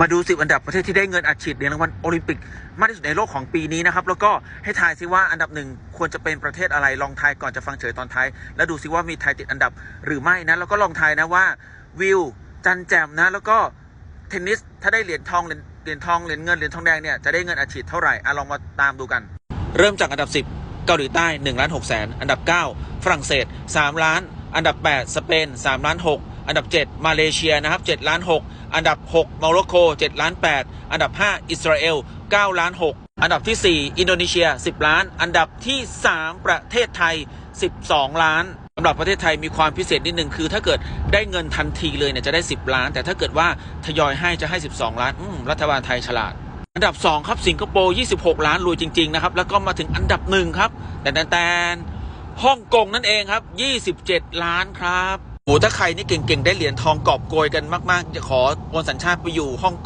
มาดูสิบอันดับประเทศที่ได้เงินอัดฉีดเหรียญรางวัลโอลิมปิกมากที่สุดในโลกของปีนี้นะครับ แล้วก็ให้ทายซิว่าอันดับหนึ่งควรจะเป็นประเทศอะไรลองทายก่อนจะฟังเฉยตอนท้าย แล้วดูซิว่ามีไทยติดอันดับหรือไม่นะแล้วก็ลองทายนะว่าวิวจันแจมนะ แล้วก็เทนนิสถ้าได้เหรียญทองเหรียญเหรียญทองเหรียญเงินเหรียญทองแดงเนี่ยจะได้เงินอัดฉีดเท่าไหร่อะลองมาตามดูกัน เริ่มจากอันดับ 10 เกาหลีใต้1ล้าน6แสนอันดับ 9 ฝรั่งเศส3ล้าน อันดับ 8 สเปน3ล้าน6 อันดับ 7 มาเลเซียนะครับ7ล้าน6อันดับ 6 โมร็อกโก7ล้าน8อันดับ 5 อิสราเอล9ล้าน6อันดับที่ 4 อินโดนีเซีย 10 ล้าน อันดับที่ 3 ประเทศไทย 12 ล้านสำหรับประเทศไทยมีความพิเศษนิดนึงคือถ้าเกิดได้เงินทันทีเลยเนี่ยจะได้ 10 ล้าน แต่ถ้าเกิดว่าทยอยให้จะให้ 12 ล้านรัฐบาลไทยฉลาด อันดับ 2 ครับสิงคโปร์ 26 ล้านรวยจริง ๆ นะครับ แล้วก็มาถึงอันดับหนึ่งครับแต่แต่ฮ่องกงนั่นเองครับ 27 ล้านครับ ถ้าใครนี่เก่งๆได้เหรียญทองกอบโกยกันมากๆจะขอโอนสัญชาติไปอยู่ฮ่องกง